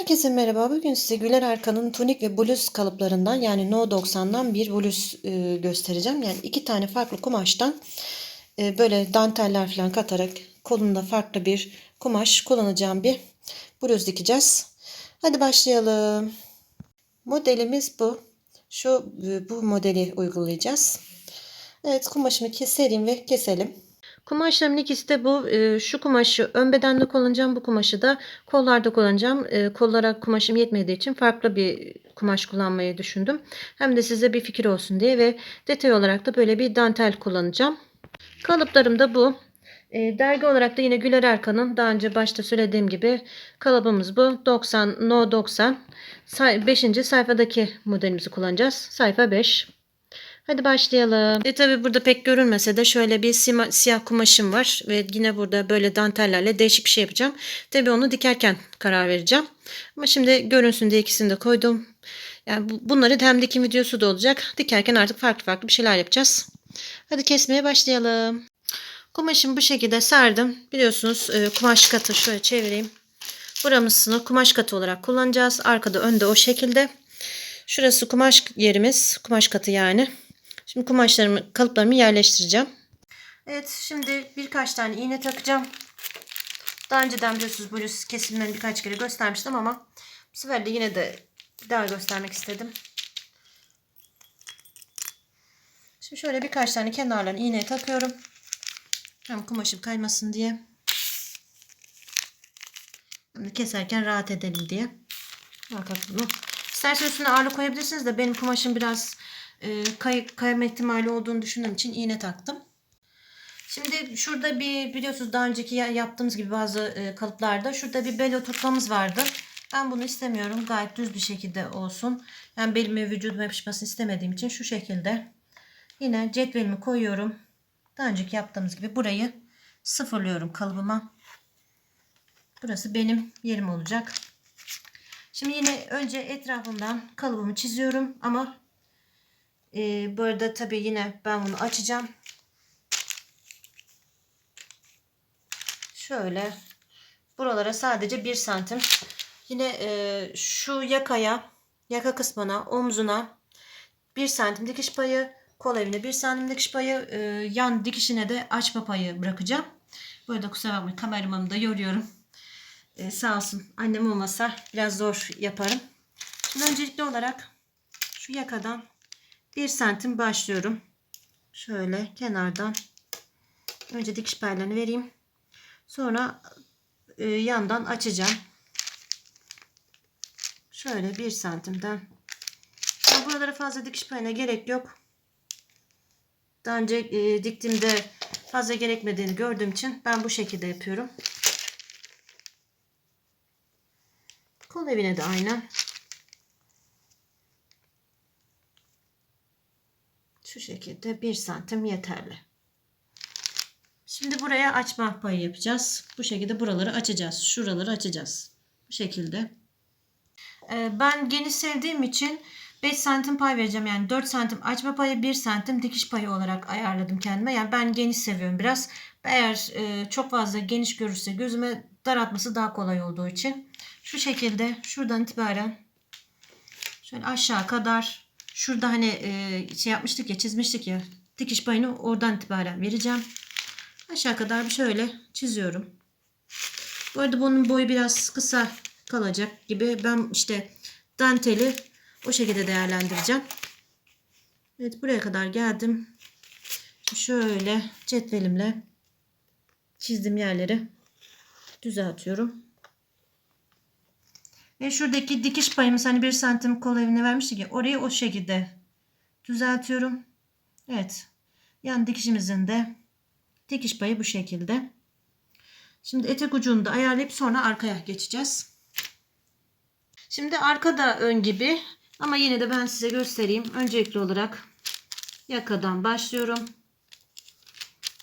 Herkese merhaba. Bugün size Güler Erkan'ın tunik ve bluz kalıplarından yani No 90'dan bir bluz e, göstereceğim. Yani iki tane farklı kumaştan e, böyle danteller falan katarak kolunda farklı bir kumaş kullanacağım bir bluz dikeceğiz. Hadi başlayalım. Modelimiz bu. Şu e, bu modeli uygulayacağız. Evet kumaşımı keselim ve keselim. Kumaşlarımın ikisi de bu. Şu kumaşı ön bedende kullanacağım. Bu kumaşı da kollarda kullanacağım. Kollara kumaşım yetmediği için farklı bir kumaş kullanmayı düşündüm. Hem de size bir fikir olsun diye ve detay olarak da böyle bir dantel kullanacağım. Kalıplarım da bu. Dergi olarak da yine Güler Erkan'ın daha önce başta söylediğim gibi kalıbımız bu. 90 No 90. 5. sayfadaki modelimizi kullanacağız. Sayfa 5. Hadi başlayalım. E tabi burada pek görünmese de şöyle bir sima, siyah kumaşım var. Ve yine burada böyle dantellerle değişik bir şey yapacağım. Tabi onu dikerken karar vereceğim. Ama şimdi görünsün diye ikisini de koydum. Yani bu, bunları hem dikim videosu da olacak. Dikerken artık farklı farklı bir şeyler yapacağız. Hadi kesmeye başlayalım. Kumaşımı bu şekilde serdim. Biliyorsunuz e, kumaş katı şöyle çevireyim. Buramızını kumaş katı olarak kullanacağız. Arkada önde o şekilde. Şurası kumaş yerimiz. Kumaş katı yani. Şimdi kumaşlarımı, kalıplarımı yerleştireceğim. Evet şimdi birkaç tane iğne takacağım. Daha önceden biliyorsunuz bluz kesimlerini birkaç kere göstermiştim ama bu sefer de yine de daha göstermek istedim. Şimdi şöyle birkaç tane kenarlarına iğne takıyorum. Hem kumaşım kaymasın diye. Hem de keserken rahat edelim diye. Bakalım bunu. İsterseniz üstüne ağırlık koyabilirsiniz de benim kumaşım biraz e, kay, kayma ihtimali olduğunu düşündüğüm için iğne taktım. Şimdi şurada bir biliyorsunuz daha önceki yaptığımız gibi bazı e, kalıplarda şurada bir bel oturtmamız vardı. Ben bunu istemiyorum. Gayet düz bir şekilde olsun. Yani belime vücuduma yapışmasını istemediğim için şu şekilde yine cetvelimi koyuyorum. Daha önceki yaptığımız gibi burayı sıfırlıyorum kalıbıma. Burası benim yerim olacak. Şimdi yine önce etrafından kalıbımı çiziyorum ama e, bu arada tabii yine ben bunu açacağım. Şöyle buralara sadece bir santim. Yine e, şu yakaya, yaka kısmına, omzuna bir santim dikiş payı, kol evine bir santim dikiş payı, e, yan dikişine de açma payı bırakacağım. Burada kusura bakmayın kameramı da yoruyorum. Ee, sağ olsun annem olmasa biraz zor yaparım. Şimdi öncelikli olarak şu yakadan bir santim başlıyorum. Şöyle kenardan önce dikiş paylarını vereyim. Sonra e, yandan açacağım. Şöyle bir santimden. Yani buralara fazla dikiş payına gerek yok. Daha önce e, diktiğimde fazla gerekmediğini gördüğüm için ben bu şekilde yapıyorum. Kol evine de aynen. Şu şekilde bir santim yeterli. Şimdi buraya açma payı yapacağız. Bu şekilde buraları açacağız. Şuraları açacağız. Bu şekilde. Ee, ben geniş sevdiğim için 5 santim pay vereceğim. Yani 4 santim açma payı 1 santim dikiş payı olarak ayarladım kendime. Yani ben geniş seviyorum biraz. Eğer e, çok fazla geniş görürse gözüme daraltması daha kolay olduğu için. Şu şekilde şuradan itibaren şöyle aşağı kadar şurada hani e, şey yapmıştık ya çizmiştik ya dikiş payını oradan itibaren vereceğim. Aşağı kadar bir şöyle çiziyorum. Bu arada bunun boyu biraz kısa kalacak gibi. Ben işte danteli o şekilde değerlendireceğim. Evet buraya kadar geldim. Şöyle cetvelimle çizdiğim yerleri düzeltiyorum. Ve şuradaki dikiş payımız hani bir santim kol evine vermiştik ya orayı o şekilde düzeltiyorum. Evet. Yan dikişimizin de dikiş payı bu şekilde. Şimdi etek ucunu da ayarlayıp sonra arkaya geçeceğiz. Şimdi arkada ön gibi ama yine de ben size göstereyim. Öncelikli olarak yakadan başlıyorum.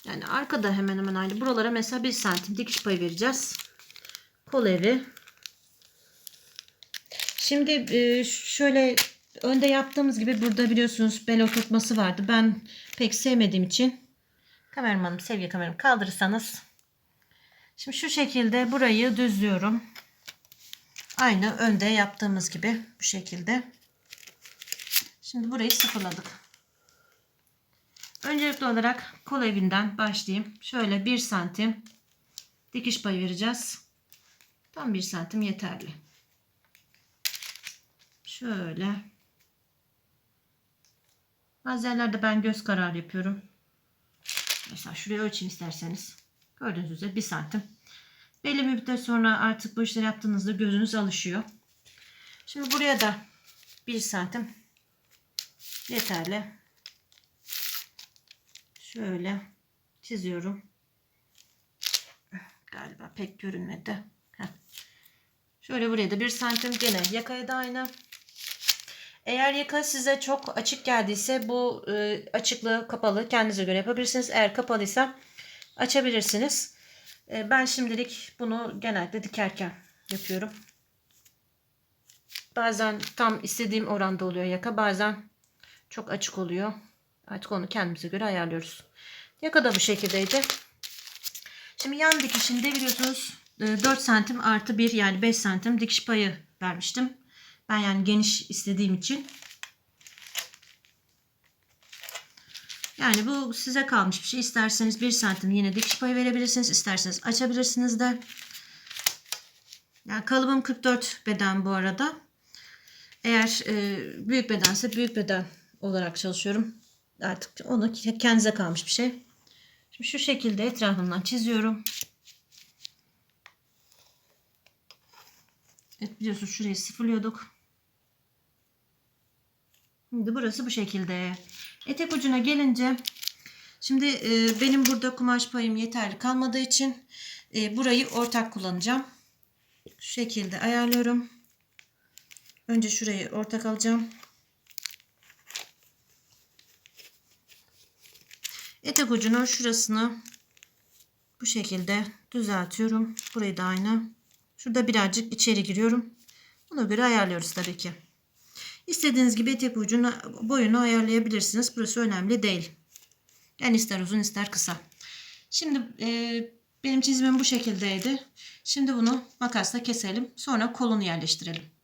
Yani arkada hemen hemen aynı. Buralara mesela 1 santim dikiş payı vereceğiz. Kol evi. Şimdi e, şöyle önde yaptığımız gibi burada biliyorsunuz bel oturtması vardı. Ben pek sevmediğim için kameramanım sevgi kameramı kaldırırsanız. Şimdi şu şekilde burayı düzlüyorum. Aynı önde yaptığımız gibi bu şekilde. Şimdi burayı sıfırladık. Öncelikli olarak kol evinden başlayayım. Şöyle 1 santim dikiş payı vereceğiz. Tam 1 santim yeterli. Şöyle. Bazı yerlerde ben göz kararı yapıyorum. Mesela şuraya ölçeyim isterseniz. Gördüğünüz üzere 1 santim. Belli bir müddet sonra artık bu işleri yaptığınızda gözünüz alışıyor. Şimdi buraya da 1 santim yeterli. Şöyle çiziyorum. Galiba pek görünmedi. Heh. Şöyle buraya da 1 santim gene yakaya da aynı. Eğer yaka size çok açık geldiyse bu e, açıklığı kapalı kendinize göre yapabilirsiniz. Eğer kapalıysa açabilirsiniz. E, ben şimdilik bunu genelde dikerken yapıyorum. Bazen tam istediğim oranda oluyor yaka. Bazen çok açık oluyor. Artık onu kendimize göre ayarlıyoruz. Yaka da bu şekildeydi. Şimdi yan dikişinde biliyorsunuz e, 4 santim artı 1 yani 5 santim dikiş payı vermiştim. Ben yani geniş istediğim için. Yani bu size kalmış bir şey. İsterseniz 1 santim yine dikiş payı verebilirsiniz. İsterseniz açabilirsiniz de. Yani kalıbım 44 beden bu arada. Eğer e, büyük bedense büyük beden olarak çalışıyorum. Artık onu kendinize kalmış bir şey. Şimdi şu şekilde etrafından çiziyorum. Evet biliyorsunuz şurayı sıfırlıyorduk. Şimdi burası bu şekilde. Etek ucuna gelince şimdi e, benim burada kumaş payım yeterli kalmadığı için e, burayı ortak kullanacağım. Şu şekilde ayarlıyorum. Önce şurayı ortak alacağım. Etek ucunun şurasını bu şekilde düzeltiyorum. Burayı da aynı. Şurada birazcık içeri giriyorum. Buna göre ayarlıyoruz tabii ki. İstediğiniz gibi etek ucunu boyunu ayarlayabilirsiniz. Burası önemli değil. Yani ister uzun ister kısa. Şimdi e, benim çizimim bu şekildeydi. Şimdi bunu makasla keselim. Sonra kolunu yerleştirelim.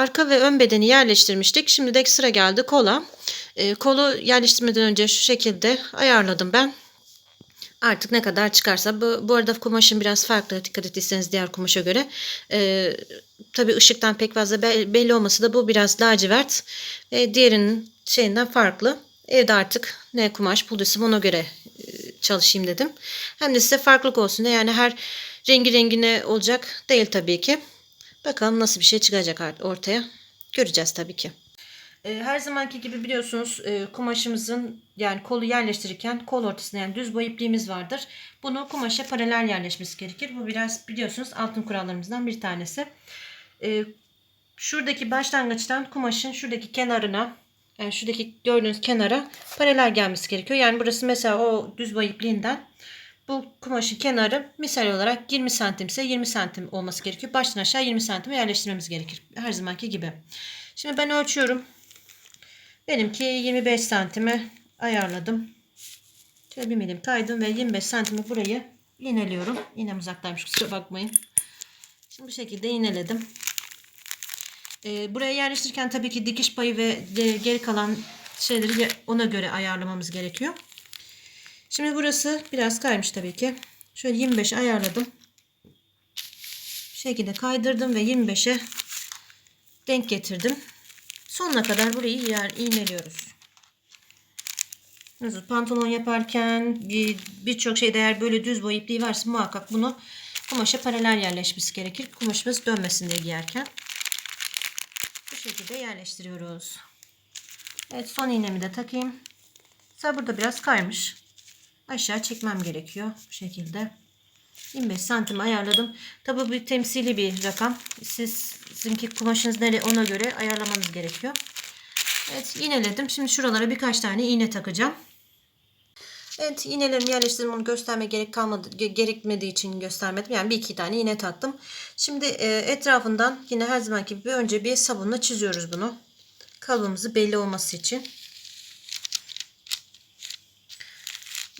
Arka ve ön bedeni yerleştirmiştik. Şimdi de sıra geldi kola. E, kolu yerleştirmeden önce şu şekilde ayarladım ben. Artık ne kadar çıkarsa. Bu, bu arada kumaşın biraz farklı dikkat ettiyseniz diğer kumaşa göre. E, Tabi ışıktan pek fazla belli olması da bu biraz lacivert. E, diğerinin şeyinden farklı. Evde artık ne kumaş bulduysam ona göre e, çalışayım dedim. Hem de size farklılık olsun da yani her rengi rengine olacak değil tabii ki. Bakalım nasıl bir şey çıkacak ortaya. Göreceğiz tabii ki. Ee, her zamanki gibi biliyorsunuz e, kumaşımızın yani kolu yerleştirirken kol ortasına yani düz boy ipliğimiz vardır. Bunu kumaşa paralel yerleşmesi gerekir. Bu biraz biliyorsunuz altın kurallarımızdan bir tanesi. Ee, şuradaki başlangıçtan kumaşın şuradaki kenarına yani şuradaki gördüğünüz kenara paralel gelmesi gerekiyor. Yani burası mesela o düz boy ipliğinden bu kumaşın kenarı misal olarak 20 santim ise 20 santim olması gerekiyor. Baştan aşağı 20 santime yerleştirmemiz gerekir. Her zamanki gibi. Şimdi ben ölçüyorum. Benimki 25 santime ayarladım. Şöyle bir milim kaydım ve 25 santimi burayı iğneliyorum. İğnem uzaktaymış kusura bakmayın. Şimdi bu şekilde iğneledim. Ee, buraya yerleştirirken tabii ki dikiş payı ve geri kalan şeyleri ona göre ayarlamamız gerekiyor. Şimdi burası biraz kaymış tabii ki. Şöyle 25 ayarladım. Bu şekilde kaydırdım ve 25'e denk getirdim. Sonuna kadar burayı yer iğneliyoruz. Nasıl pantolon yaparken bir birçok şeyde eğer böyle düz boy ipliği varsa muhakkak bunu kumaşa paralel yerleşmesi gerekir. Kumaşımız dönmesin diye giyerken. Bu şekilde yerleştiriyoruz. Evet son iğnemi de takayım. Mesela burada biraz kaymış. Aşağı çekmem gerekiyor. Bu şekilde. 25 santim ayarladım. Tabi bu temsili bir rakam. Siz sizinki kumaşınız nereye ona göre ayarlamanız gerekiyor. Evet iğneledim. Şimdi şuralara birkaç tane iğne takacağım. Evet iğnelerimi yerleştirdim. Onu gösterme gerek kalmadı, ge- gerekmediği için göstermedim. Yani bir iki tane iğne taktım. Şimdi e, etrafından yine her zamanki gibi önce bir sabunla çiziyoruz bunu. Kalıbımızı belli olması için.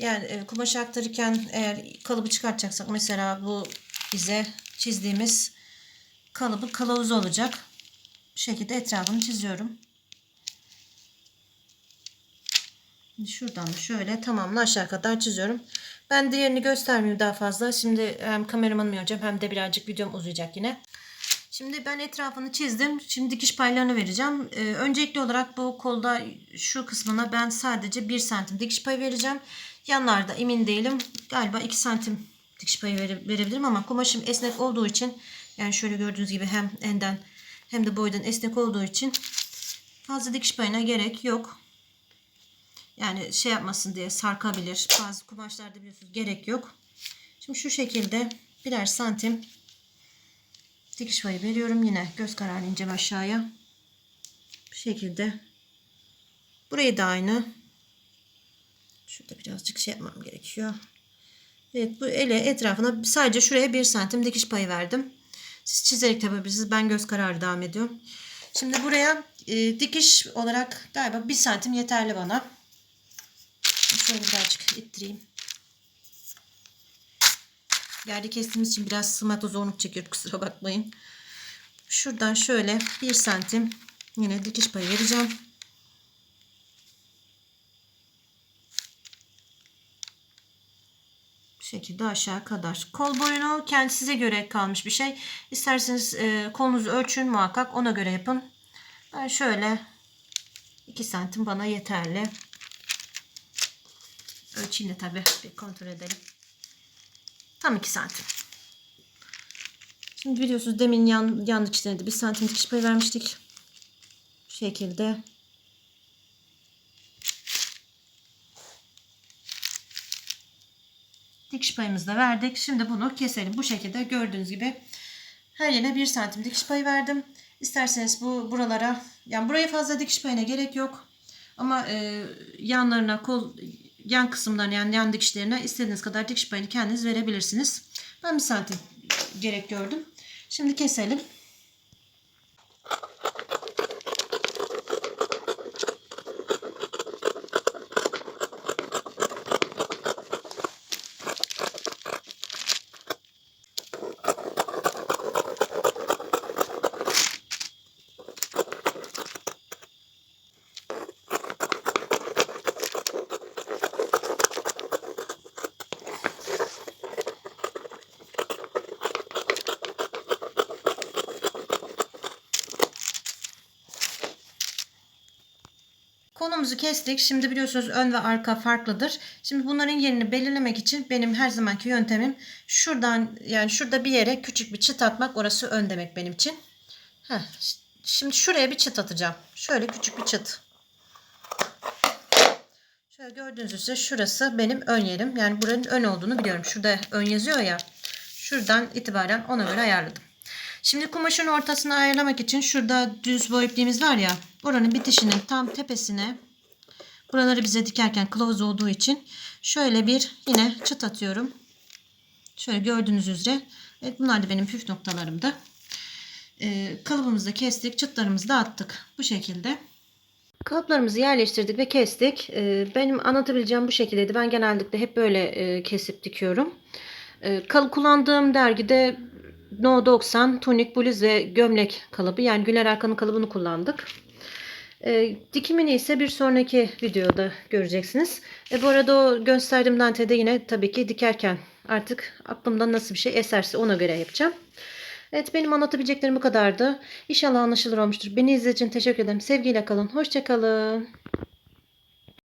Yani e, kumaşı aktarırken eğer kalıbı çıkartacaksak mesela bu bize çizdiğimiz kalıbı kılavuzu olacak. Bu şekilde etrafını çiziyorum. Şuradan da şöyle tamamını aşağı kadar çiziyorum. Ben diğerini göstermeyeyim daha fazla. Şimdi hem kameramanım yoracağım hem de birazcık videom uzayacak yine. Şimdi ben etrafını çizdim. Şimdi dikiş paylarını vereceğim. Ee, öncelikli olarak bu kolda şu kısmına ben sadece 1 santim dikiş payı vereceğim. Yanlarda emin değilim. Galiba 2 santim dikiş payı vere- verebilirim ama kumaşım esnek olduğu için yani şöyle gördüğünüz gibi hem enden hem de boydan esnek olduğu için fazla dikiş payına gerek yok. Yani şey yapmasın diye sarkabilir. Bazı kumaşlarda biliyorsunuz gerek yok. Şimdi şu şekilde birer santim dikiş payı veriyorum. Yine göz kararı ineceğim aşağıya. Bu şekilde. Burayı da aynı. Şurada birazcık şey yapmam gerekiyor. Evet bu ele etrafına sadece şuraya bir santim dikiş payı verdim. Siz çizerek yapabilirsiniz. Ben göz kararı devam ediyorum. Şimdi buraya e, dikiş olarak galiba bir santim yeterli bana. Şöyle birazcık ittireyim. Yerde kestiğimiz için biraz sığmakta zorluk çekiyor. Kusura bakmayın. Şuradan şöyle bir santim yine dikiş payı vereceğim. Şekilde aşağı kadar. Kol boyunu kendi size göre kalmış bir şey. İsterseniz e, kolunuzu ölçün muhakkak ona göre yapın. Ben şöyle 2 santim bana yeterli. Ölçeyim de tabii bir kontrol edelim. Tam 2 santim. Şimdi biliyorsunuz demin yan, yan dikişlerine de 1 santim dikiş payı vermiştik. Bu şekilde. Dikiş payımızı da verdik. Şimdi bunu keselim. Bu şekilde gördüğünüz gibi her yerine 1 santim dikiş payı verdim. İsterseniz bu buralara yani buraya fazla dikiş payına gerek yok. Ama e, yanlarına kol yan kısımlarına yani yan dikişlerine istediğiniz kadar dikiş payını kendiniz verebilirsiniz. Ben bir santim gerek gördüm. Şimdi keselim. Kolumuzu kestik. Şimdi biliyorsunuz ön ve arka farklıdır. Şimdi bunların yerini belirlemek için benim her zamanki yöntemim şuradan yani şurada bir yere küçük bir çıt atmak. Orası ön demek benim için. Heh, şimdi şuraya bir çıt atacağım. Şöyle küçük bir çıt. Şöyle gördüğünüz üzere şurası benim ön yerim. Yani buranın ön olduğunu biliyorum. Şurada ön yazıyor ya. Şuradan itibaren ona göre ayarladım. Şimdi kumaşın ortasını ayarlamak için şurada düz boy ipliğimiz var ya. Oranın bitişinin tam tepesine buraları bize dikerken kılavuz olduğu için şöyle bir yine çıt atıyorum. Şöyle gördüğünüz üzere. Evet bunlar da benim püf noktalarımdı. Ee, kalıbımızı kestik. Çıtlarımızı da attık. Bu şekilde. Kalıplarımızı yerleştirdik ve kestik. Ee, benim anlatabileceğim bu şekildeydi. Ben genellikle hep böyle e, kesip dikiyorum. Ee, kal kullandığım dergide No 90 tonik bluz ve gömlek kalıbı yani Güler Erkan'ın kalıbını kullandık. E, dikimini ise bir sonraki videoda göreceksiniz. E, bu arada o gösterdiğim dantede yine tabii ki dikerken artık aklımdan nasıl bir şey eserse ona göre yapacağım. Evet benim anlatabileceklerim bu kadardı. İnşallah anlaşılır olmuştur. Beni izlediğiniz için teşekkür ederim. Sevgiyle kalın. Hoşçakalın.